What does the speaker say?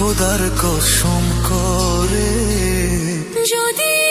খোদার কসম করে। যদি